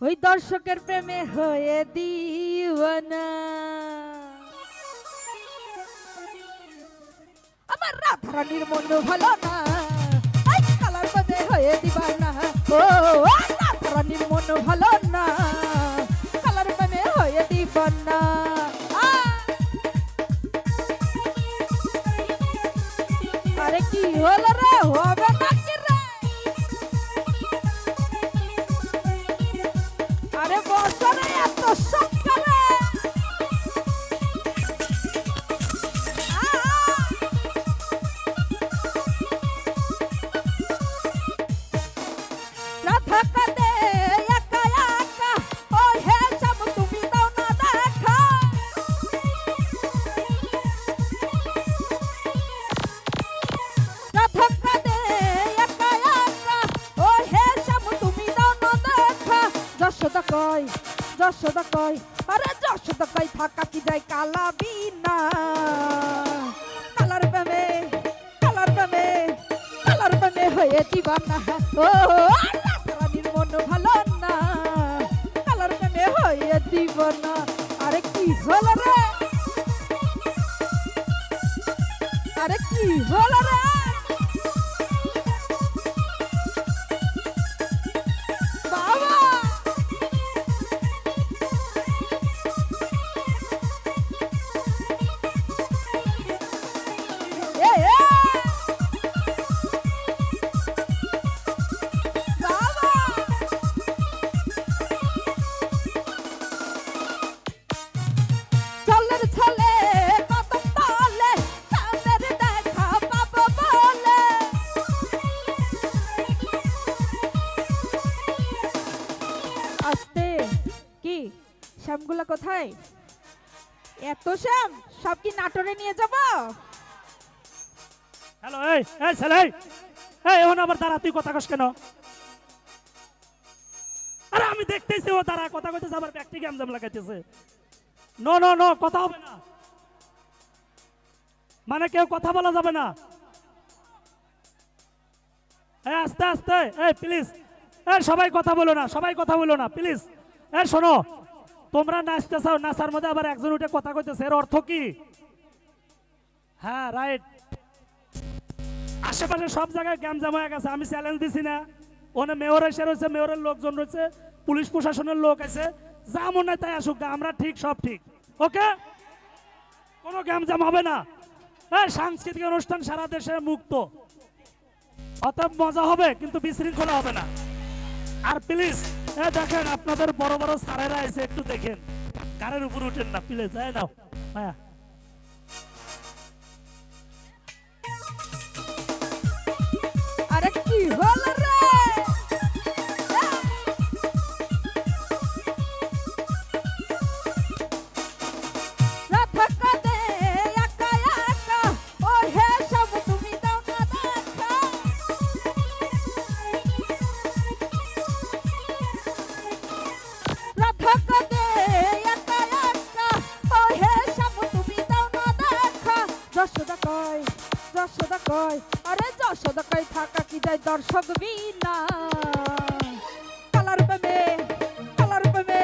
ওই দর্শকের প্রেমে হয়ে দিওয়ানা। আমার রাধারানীর মন ভালো না কালার বাদে হয়ে দিবানা। ও, রাধারানীর মন ভালো না। যশোদা আরে থাকা কি কালা বিনা? কালার প্রেমে কালার প্রেমে কালার প্রেমে হয়ে ও মন ভালো না। কালার প্রেমে হয়ে দিব না। আরে কি হলো রে? আরে কি হলো শ্যাম, সব কি নাটোরে নিয়ে যাব? হ্যালো, এই এখন আবার দাঁড়া, তুই কথা কস কেন? আরে আমি দেখতেছি ও দাঁড়া, কথা কইতেছে, আবার ব্যক্তি গ্যামজাম লাগাইতেছে। নো নো নো কথা হবে না। মানে কেউ কথা বলা যাবে না। এই আস্তে আস্তে, এই প্লিজ এই সবাই কথা বলো না, সবাই কথা বলো না প্লিজ এই শোনো, তোমরা নাচতে চাও, নাচার মধ্যে আবার একজন উঠে কথা কইতেছে, এর অর্থ কি? হ্যাঁ রাইট আশেপাশে সব জায়গায় গ্যামজাম হয়ে গেছে, আমি চ্যালেঞ্জ দিছি না। ওনে মেয়র এসে রয়েছে মেয়রের লোকজন রয়েছে, পুলিশ প্রশাসনের লোক আছে যা মনে তাই আসুক গা, আমরা ঠিক সব ঠিক। ওকে? কোনো গ্যামজাম হবে না। হ্যাঁ সাংস্কৃতিক অনুষ্ঠান সারা দেশে মুক্ত। অতএব মজা হবে কিন্তু বিশৃঙ্খলা হবে না। আর প্লিজ হ্যাঁ দেখেন আপনাদের বড় বড় সারেরা এসে একটু দেখেন। কারের উপর উঠেন না প্লিজ হ্যাঁ নাও। হ্যাঁ যশোদা কয়, আরে যশোদা কয়, থাকা কি যায় দর্শক বিনা? কালার পাবে কালার পাবে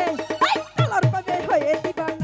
কালার পাবে হয়ে দিবানা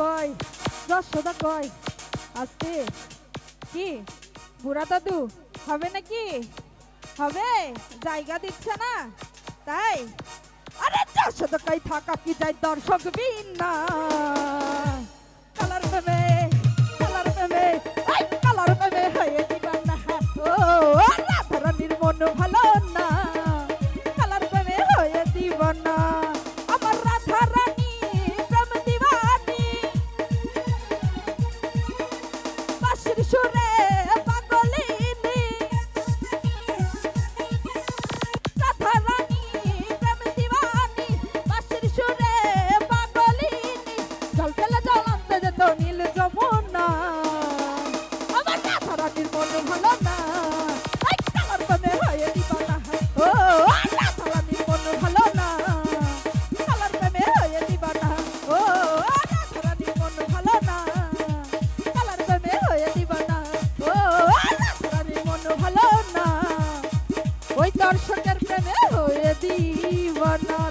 যশোদা দশ যশোদা কয়? আসতে। কি? বুড়া দাদু, হবে নাকি? হবে? জায়গা দিচ্ছে না? তাই? আরে যশোদা কয় থাকা কি যায় দর্শক বিন না